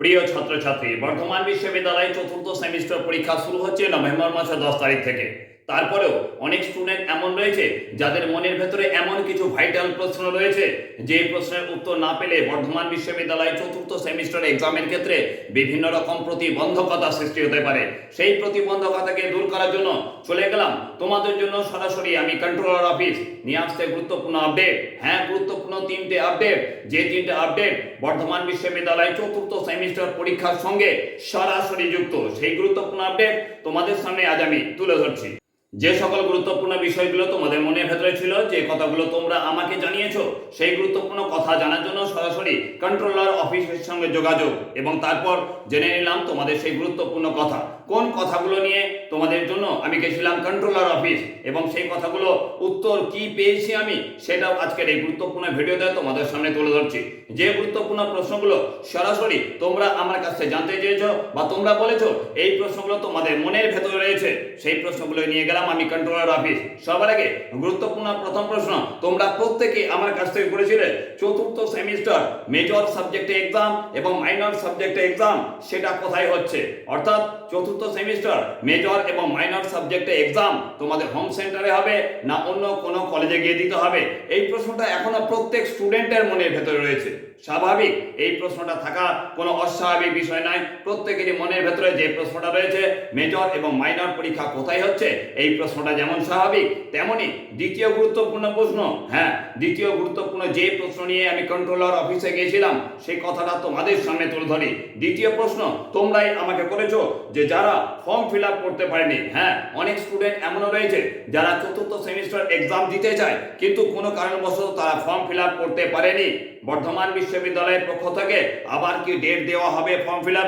প্রিয় ছাত্রছাত্রী বর্ধমান বিশ্ববিদ্যালয়ে চতুর্থ সেমিস্টার পরীক্ষা শুরু হচ্ছে নভেম্বর মাসের দশ তারিখ থেকে। তারপরেও অনেক স্টুডেন্ট এমন রয়েছে যাদের মনের ভেতরে এমন কিছু ভাইটাল প্রশ্ন রয়েছে। যে প্রশ্নের উত্তর না পেলে বর্ধমান বিশ্ববিদ্যালয়ে চতুর্থ সেমিস্টার এক্সামের ক্ষেত্রে বিভিন্ন রকম প্রতিবন্ধকতা সৃষ্টি হতে পারে। সেই প্রতিবন্ধকতাকে দূর করার জন্য চলে গেলাম। তোমাদের জন্য সরাসরি আমি কন্ট্রোলার অফিস নিয়ে আসতে গুরুত্বপূর্ণ আপডেট হ্যাঁ গুরুত্বপূর্ণ তিনটে আপডেট যে তিনটে আপডেট বর্ধমান বিশ্ববিদ্যালয় চতুর্থ সেমিস্টার পরীক্ষার সঙ্গে সরাসরি যুক্ত। সেই গুরুত্বপূর্ণ আপডেট তোমাদের সামনে আজ আমি তুলে ধরছি। যে সকল গুরুত্বপূর্ণ বিষয়গুলো তোমাদের মনের ভেতরে ছিল, যে কথাগুলো তোমরা আমাকে জানিয়েছো, সেই গুরুত্বপূর্ণ কথা জানার জন্য সরাসরি কন্ট্রোলার অফিসের সঙ্গে যোগাযোগ এবং তারপর জেনে নিলাম তোমাদের সেই গুরুত্বপূর্ণ কথা। কোন কথাগুলো নিয়ে তোমাদের জন্য আমি গেছিলাম কন্ট্রোলার অফিস এবং সেই কথাগুলো উত্তর কি পেয়েছি আমি, সেটাও আজকের এই গুরুত্বপূর্ণ ভিডিওতে তোমাদের সামনে তুলে ধরছি। যে গুরুত্বপূর্ণ প্রশ্নগুলো সরাসরি তোমরা আমার কাছে জানতে চেয়েছো বা তোমরা বলেছ, এই প্রশ্নগুলো তোমাদের মনের ভেতরে রয়েছে, সেই প্রশ্নগুলো নিয়ে গেলাম আমি কন্ট্রোলার অফিস সবার আগে গুরুত্বপূর্ণ প্রথম প্রশ্ন, তোমরা প্রত্যেকে আমার কাছ থেকে করেছিলে চতুর্থ সেমিস্টার মেজর সাবজেক্টে এক্সাম এবং মাইনর সাবজেক্টে এক্সাম সেটা কোথায় হচ্ছে? অর্থাৎ চতুর্থ সেমিস্টার মেজর এবং মাইনর সাবজেক্টে এক্সাম তোমাদের হোম সেন্টারে হবে না অন্য কোনো কলেজে গিয়ে দিতে হবে? এই প্রশ্নটা এখনও প্রত্যেক স্টুডেন্টের মনের ভেতরে রয়েছে। স্বাভাবিক এই প্রশ্নটা থাকা কোনো অস্বাভাবিক বিষয় নাই। প্রত্যেকেরই মনের ভেতরে যে প্রশ্নটা রয়েছে মেজর এবং মাইনর পরীক্ষা কোথায় হচ্ছে, এই প্রশ্নটা যেমন স্বাভাবিক, তেমনি দ্বিতীয় গুরুত্বপূর্ণ প্রশ্ন হ্যাঁ দ্বিতীয় গুরুত্বপূর্ণ যে প্রশ্ন নিয়ে আমি কন্ট্রোলার অফিসে গিয়েছিলাম সেই কথাটা তোমাদের সামনে তুলে ধরি। দ্বিতীয় প্রশ্ন, তোমরাই আমাকে করেছ যে যারা ফর্ম ফিল আপ করতে পারেনি হ্যাঁ অনেক স্টুডেন্ট এমনও রয়েছে, যারা চতুর্থ সেমিস্টার এক্সাম দিতে চায়, কিন্তু কোনো কারণবশত তারা ফর্ম ফিল আপ করতে পারেনি। বর্ধমান বিশ্ববিদ্যালয়ের পক্ষ থেকে আবার কি ডেট দেওয়া হবে ফর্ম ফিল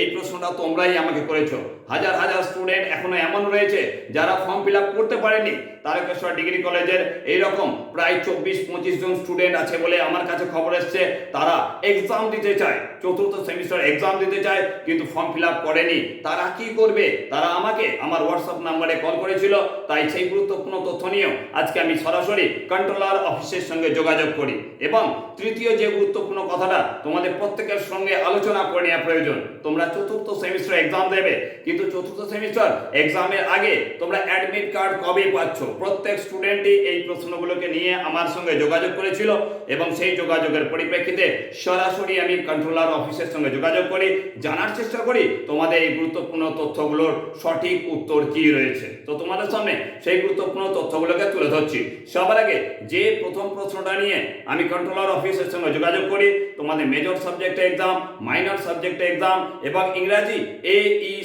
এই প্রশ্নটা তোমরাই আমাকে করেছ। হাজার হাজার স্টুডেন্ট এখনও এমন রয়েছে যারা ফর্ম ফিল করতে পারেনি। তারকেশ্বর ডিগ্রি কলেজের এইরকম প্রায় চব্বিশ, পঁচিশ জন স্টুডেন্ট আছে বলে আমার কাছে খবর এসছে। তারা এক্সাম দিতে চায়। চতুর্থ সেমিস্টার এক্সাম দিতে চায়, কিন্তু ফর্ম ফিল করেনি। তারা কি করবে? তারা আমাকে আমার হোয়াটসঅ্যাপ নাম্বারে কল করেছিল। তাই সেই গুরুত্বপূর্ণ তথ্য নিয়েও আজকে আমি সরাসরি কন্ট্রোলার অফিসের সঙ্গে যোগাযোগ করি। এবং তৃতীয় যে গুরুত্বপূর্ণ কথাটা তোমাদের প্রত্যেকের সঙ্গে আলোচনা করে নেওয়া প্রয়োজন। তোমরা চতুর্থ সেমিস্টার এক্সাম দেবে, কিন্তু চতুর্থ সেমিস্টার এক্সামের আগে তোমরা অ্যাডমিট কার্ড কবে পাচ্ছ? প্রত্যেক স্টুডেন্টই এই প্রশ্নগুলোকে নিয়ে আমার সঙ্গে যোগাযোগ করেছিল এবং সেই যোগাযোগের পরিপ্রেক্ষিতে সরাসরি আমি কন্ট্রোলার অফিসের সঙ্গে যোগাযোগ করি, জানার চেষ্টা করি তোমাদের এই গুরুত্বপূর্ণ তথ্যগুলোর সঠিক উত্তর কি রয়েছে। তো তোমাদের সামনে সেই গুরুত্বপূর্ণ তথ্যগুলোকে তুলে ধরছি। সবার আগে যে প্রথম প্রশ্নটা নিয়ে আমি কন্ট্রোলার অফিসের সঙ্গে যোগাযোগ করি, তোমাদের মেজর সাবজেক্টে এক্সাম মাইনর সাবজেক্টে এক্সাম এবং ইংরাজি এ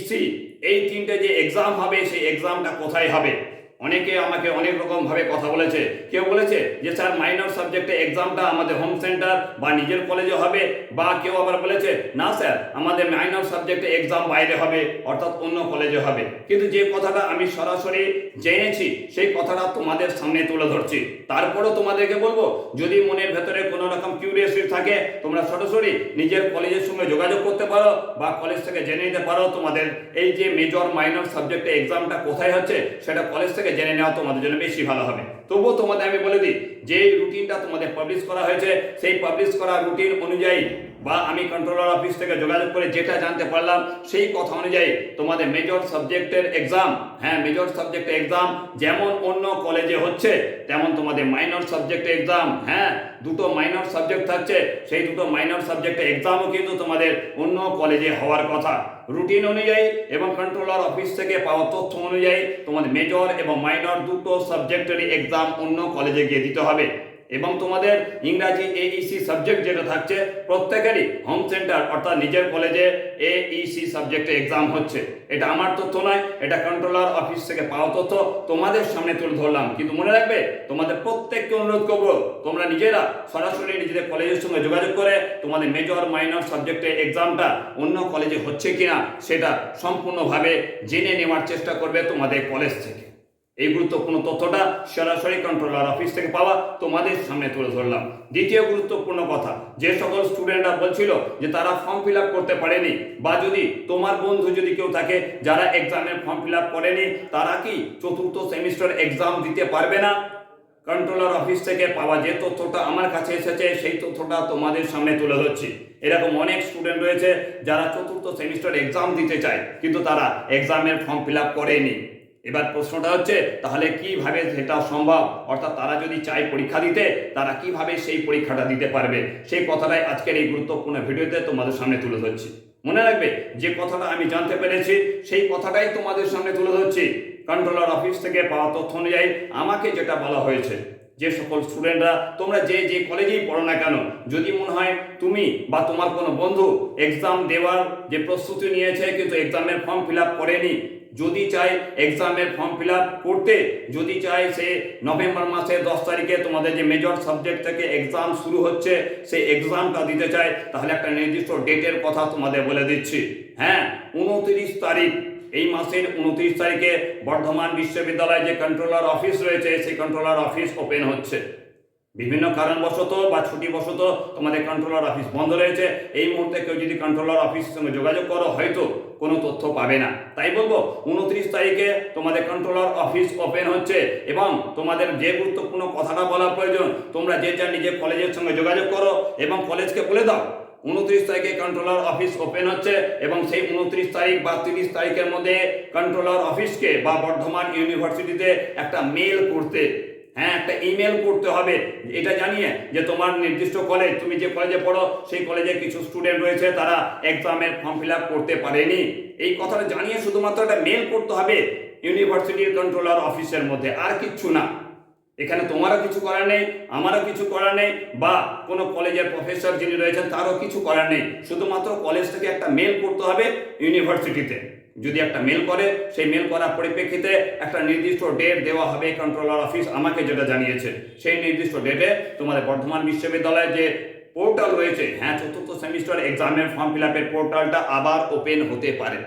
সি এই তিনটে যে এক্সাম হবে সেই এক্সামটা কোথায় হবে? অনেকে আমাকে অনেক রকম ভাবে কথা বলেছে। কেউ বলেছে যে, স্যার মাইনর সাবজেক্টে এক্সামটা আমাদের হোম সেন্টার বা নিজের কলেজে হবে। বা কেউ আবার বলেছে, না, স্যার, আমাদের মাইনর সাবজেক্টে এক্সাম বাইরে হবে, অর্থাৎ অন্য কলেজে হবে। কিন্তু যে কথাটা আমি সরাসরি জেনেছি, সেই কথাটা তোমাদের সামনে তুলে ধরছি। তারপরেও তোমাদেরকে বলব, যদি মনের ভেতরে কোনো রকম কিউরিয়াসিটি থাকে, তোমরা সরাসরি নিজের কলেজের সঙ্গে যোগাযোগ করতে পারো বা কলেজ থেকে জেনে নিতে পারো তোমাদের এই যে মেজর মাইনর সাবজেক্টে এক্সামটা কোথায় হচ্ছে, সেটা কলেজ থেকে জেনে নেওয়া তোমাদের জন্য বেশি ভালো হবে। তবুও তোমাদের আমি বলে দিই যে রুটিনটা তোমাদের পাবলিশ করা হয়েছে, সেই পাবলিশ করা রুটিন অনুযায়ী বা আমি কন্ট্রোলার অফিস থেকে যোগাযোগ করে যেটা জানতে পারলাম, সেই কথা অনুযায়ী তোমাদের মেজর সাবজেক্টের এক্সাম হ্যাঁ মেজর সাবজেক্টের এক্সাম যেমন অন্য কলেজে হচ্ছে, তেমন তোমাদের মাইনর সাবজেক্ট এক্সাম হ্যাঁ দুটো মাইনর সাবজেক্ট থাকছে, সেই দুটো মাইনর সাবজেক্টের এক্সামও কিন্তু তোমাদের অন্য কলেজে হওয়ার কথা। রুটিন অনুযায়ী এবং কন্ট্রোলার অফিস থেকে পাওয়া তথ্য অনুযায়ী তোমাদের মেজর এবং মাইনর দুটো সাবজেক্টেরই এক্সাম অন্য কলেজে গিয়ে দিতে হবে। এবং তোমাদের ইংরাজি এইসি সাবজেক্ট যেটা থাকছে, প্রত্যেকেরই হোম সেন্টার অর্থাৎ নিজের কলেজে এইসি সাবজেক্টে এক্সাম হচ্ছে। এটা আমার তথ্য নয়, এটা কন্ট্রোলার অফিস থেকে পাওয়া তথ্য, তোমাদের সামনে তুলে ধরলাম। কিন্তু মনে রাখবে, তোমাদের প্রত্যেককে অনুরোধ করব, তোমরা নিজেরা সরাসরি নিজেদের কলেজের সঙ্গে যোগাযোগ করে তোমাদের মেজর মাইনর সাবজেক্টে এক্সামটা অন্য কলেজে হচ্ছে কিনা, সেটা সম্পূর্ণভাবে জেনে নেওয়ার চেষ্টা করবে তোমাদের কলেজ থেকে। এই গুরুত্বপূর্ণ তথ্যটা সরাসরি কন্ট্রোলার অফিস থেকে পাওয়া তোমাদের সামনে তুলে ধরলাম। দ্বিতীয় গুরুত্বপূর্ণ কথা, যে সকল স্টুডেন্টরা বলছিল যে তারা ফর্ম ফিল করতে পারেনি, বা যদি তোমার বন্ধু যদি কেউ থাকে যারা এক্সামের ফর্ম ফিল করেনি, তারা কি চতুর্থ সেমিস্টার এক্সাম দিতে পারবে না? কন্ট্রোলার অফিস থেকে পাওয়া যে তথ্যটা আমার কাছে এসেছে, সেই তথ্যটা তোমাদের সামনে তুলে ধরছি। এরকম অনেক স্টুডেন্ট রয়েছে যারা চতুর্থ সেমিস্টার এক্সাম দিতে চায়, কিন্তু তারা এক্সামের ফর্ম ফিল করেনি। এবার প্রশ্নটা হচ্ছে, তাহলে কীভাবে সেটা সম্ভব? অর্থাৎ তারা যদি চায় পরীক্ষা দিতে, তারা কীভাবে সেই পরীক্ষাটা দিতে পারবে? সেই কথাটাই আজকের এই গুরুত্বপূর্ণ ভিডিওতে তোমাদের সামনে তুলে ধরছি। মনে রাখবে, যে কথাটা আমি জানতে পেরেছি, সেই কথাটাই তোমাদের সামনে তুলে ধরছি। কন্ট্রোলার অফিস থেকে পাওয়া তথ্য অনুযায়ী আমাকে যেটা বলা হয়েছে, যে সকল স্টুডেন্টরা তোমরা যে যে কলেজেই পড়ো না কেন, যদি মনে হয় তুমি বা তোমার কোনো বন্ধু এক্সাম দেওয়ার যে প্রস্তুতি নিয়েছে, কিন্তু এক্সামের ফর্ম ফিল আপ করেনি যদি চাই এক্সামের ফর্ম ফিল করতে, যদি চাই সে নভেম্বর মাসের দশ তারিখে তোমাদের যে মেজর সাবজেক্ট থেকে এক্সাম শুরু হচ্ছে সেই এক্সামটা দিতে চাই তাহলে একটা নির্দিষ্ট ডেটের কথা তোমাদের বলে দিচ্ছি। হ্যাঁ উনত্রিশ তারিখ, এই মাসের উনত্রিশ তারিখে বর্ধমান বিশ্ববিদ্যালয়ে যে কন্ট্রোলার অফিস রয়েছে, সেই কন্ট্রোলার অফিস ওপেন হচ্ছে। বিভিন্ন কারণবশত বা ছুটি ছুটিবশত তোমাদের কন্ট্রোলার অফিস বন্ধ রয়েছে। এই মুহূর্তে কেউ যদি কন্ট্রোলার অফিসের সঙ্গে যোগাযোগ করো, হয়তো কোনো তথ্য পাবে না। তাই বলব, উনত্রিশ তারিখে তোমাদের কন্ট্রোলার অফিস ওপেন হচ্ছে এবং তোমাদের যে গুরুত্বপূর্ণ কথাটা বলা প্রয়োজন, তোমরা যে যা নিজের কলেজের সঙ্গে যোগাযোগ করো এবং কলেজকে বলে দাও। উনত্রিশ তারিখে কন্ট্রোলার অফিস ওপেন হচ্ছে এবং সেই উনত্রিশ তারিখ বা তিরিশ তারিখের মধ্যে কন্ট্রোলার অফিসকে বা বর্ধমান ইউনিভার্সিটিতে একটা মেল করতে হ্যাঁ একটা ইমেল করতে হবে। এটা জানিয়ে যে তোমার নির্দিষ্ট কলেজ তুমি যে কলেজে পড়ো, সেই কলেজে কিছু স্টুডেন্ট রয়েছে, তারা এক্সামের ফর্ম ফিল আপ করতে পারেনি। এই কথাটা জানিয়ে শুধুমাত্র একটা মেল করতে হবে ইউনিভার্সিটির কন্ট্রোলার অফিসের মধ্যে। আর কিচ্ছু না। এখানে তোমারও কিছু করার নেই, আমারও কিছু করার নেই, বা কোনো কলেজের প্রফেসর যিনি রয়েছেন তারও কিছু করার নেই। শুধুমাত্র কলেজ থেকে একটা মেল করতে হবে ইউনিভার্সিটিতে যদি একটা মেল করে, সেই মেল করার পরিপ্রেক্ষিতে একটা নির্দিষ্ট ডেট দেওয়া হবে কন্ট্রোলার অফিস আমাকে যেটা জানিয়েছে। সেই নির্দিষ্ট ডেটে তোমাদের বর্ধমান বিশ্ববিদ্যালয়ে যে পোর্টাল রয়েছে হ্যাঁ চতুর্থ সেমিস্টার এক্সামের ফর্ম ফিল আপের পোর্টালটা আবার ওপেন হতে পারে।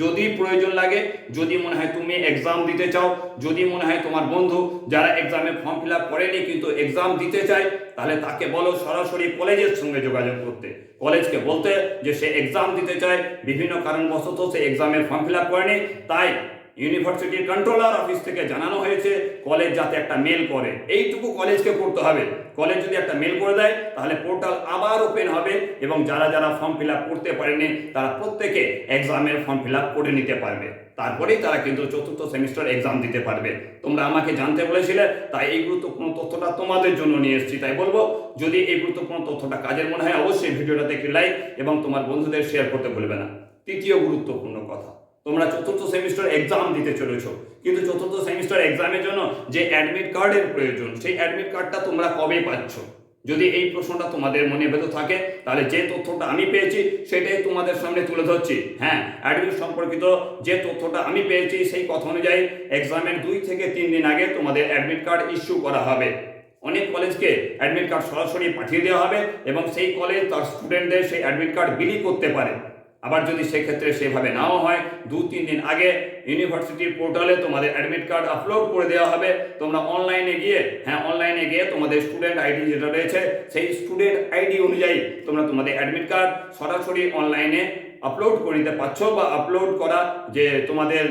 যদি প্রয়োজন লাগে, যদি মনে হয় তুমি এক্সাম দিতে চাও, যদি মনে হয় তোমার বন্ধু যারা এক্সামে ফর্ম ফিল আপ করেনি কিন্তু এক্সাম দিতে চায়, তাহলে তাকে বলো সরাসরি কলেজের সঙ্গে যোগাযোগ করতে। কলেজকে বলতে যে সে এক্সাম দিতে চায়, বিভিন্ন কারণবশত সে এক্সামের ফর্ম ফিল আপ করেনি, তাই ইউনিভার্সিটির কন্ট্রোলার অফিস থেকে জানানো হয়েছে কলেজ যাতে একটা মেল করে। এইটুকু কলেজকে করতে হবে। কলেজ যদি একটা মেল করে দেয়, তাহলে পোর্টাল আবার ওপেন হবে এবং যারা যারা ফর্ম ফিল আপ করতে পারেনি, তারা প্রত্যেকে এক্সামের ফর্ম ফিল আপ করে নিতে পারবে। তারপরেই তারা কিন্তু চতুর্থ সেমিস্টার এক্সাম দিতে পারবে। তোমরা আমাকে জানতে বলেছিলে, তাই এই গুরুত্বপূর্ণ তথ্যটা তোমাদের জন্য নিয়ে এসেছি। তাই বলব, যদি এই গুরুত্বপূর্ণ তথ্যটা কাজের মনে হয়, অবশ্যই ভিডিওটাতে একটি লাইক এবং তোমার বন্ধুদের শেয়ার করতে ভুলবে না। তৃতীয় গুরুত্বপূর্ণ কথা। তোমরা চতুর্থ সেমিস্টার এক্সাম দিতে চলেছ। কিন্তু চতুর্থ সেমিস্টার এক্সামের জন্য যে অ্যাডমিট কার্ডের প্রয়োজন, সেই অ্যাডমিট কার্ডটা তোমরা কবে পাচ্ছ? যদি এই প্রশ্নটা তোমাদের মনে ভেতর থাকে, তাহলে যে তথ্যটা আমি পেয়েছি, সেটাই তোমাদের সামনে তুলে ধরছি। হ্যাঁ অ্যাডমিট সম্পর্কিত যে তথ্যটা আমি পেয়েছি, সেই কথা অনুযায়ী এক্সামের দুই থেকে তিন দিন আগে তোমাদের অ্যাডমিট কার্ড ইস্যু করা হবে। অনেক কলেজকে অ্যাডমিট কার্ড সরাসরি পাঠিয়ে দেওয়া হবে এবং সেই কলেজ তার স্টুডেন্টদের সেই অ্যাডমিট কার্ড বিলি করতে পারে। আবার যদি সেক্ষেত্রে সেভাবে নাও হয়, দু, তিন দিন আগে ইউনিভার্সিটির পোর্টালে তোমাদের অ্যাডমিট কার্ড আপলোড করে দেওয়া হবে। তোমরা অনলাইনে গিয়ে হ্যাঁ অনলাইনে গিয়ে তোমাদের স্টুডেন্ট আইডি যেটা রয়েছে, সেই স্টুডেন্ট আইডি অনুযায়ী তোমরা তোমাদের অ্যাডমিট কার্ড সরাসরি অনলাইনে আপলোড করে নিতে পারছ বা আপলোড করা যে তোমাদের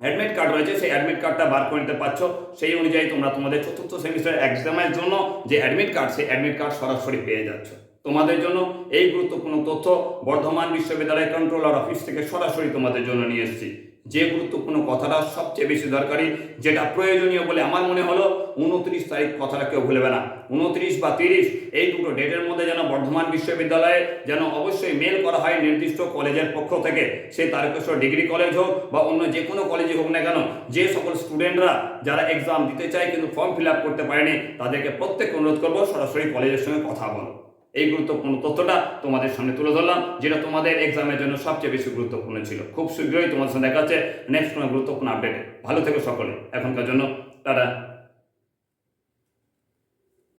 অ্যাডমিট কার্ড রয়েছে, সেই অ্যাডমিট কার্ডটা বার করে নিতে পারছ। সেই অনুযায়ী তোমরা তোমাদের চতুর্থ সেমিস্টার এক্সামের জন্য যে অ্যাডমিট কার্ড, সেই অ্যাডমিট কার্ড সরাসরি পেয়ে যাচ্ছ। তোমাদের জন্য এই গুরুত্বপূর্ণ তথ্য বর্ধমান বিশ্ববিদ্যালয় কন্ট্রোলার অফিস থেকে সরাসরি তোমাদের জন্য নিয়ে এসেছি। যে গুরুত্বপূর্ণ কথাটা সবচেয়ে বেশি দরকারি, যেটা প্রয়োজনীয় বলে আমার মনে হলো, উনত্রিশ তারিখ কথাটা কেউ ভুলবে না। উনত্রিশ বা তিরিশ, এই দুটো ডেটের মধ্যে যেন বর্ধমান বিশ্ববিদ্যালয়ে যেন অবশ্যই মেল করা হয় নির্দিষ্ট কলেজের পক্ষ থেকে, সে তারকেশ্বর ডিগ্রি কলেজ হোক বা অন্য যে কোনো কলেজে হোক না কেন, যে সকল স্টুডেন্টরা যারা এক্সাম দিতে চায় কিন্তু ফর্ম ফিল আপ করতে পারেনি, তাদেরকে প্রত্যেক অনুরোধ করব সরাসরি কলেজের সঙ্গে কথা বলো। এই গুরুত্বপূর্ণ তথ্যটা তোমাদের সামনে তুলে ধরলাম, যেটা তোমাদের এক্সামের জন্য সবচেয়ে বেশি গুরুত্বপূর্ণ ছিল। খুব শীঘ্রই তোমাদের সাথে দেখা যাচ্ছে নেক্সট কোনো গুরুত্বপূর্ণ আপডেটে ভালো থেকো সকলে। এখনকার জন্য, টাটা।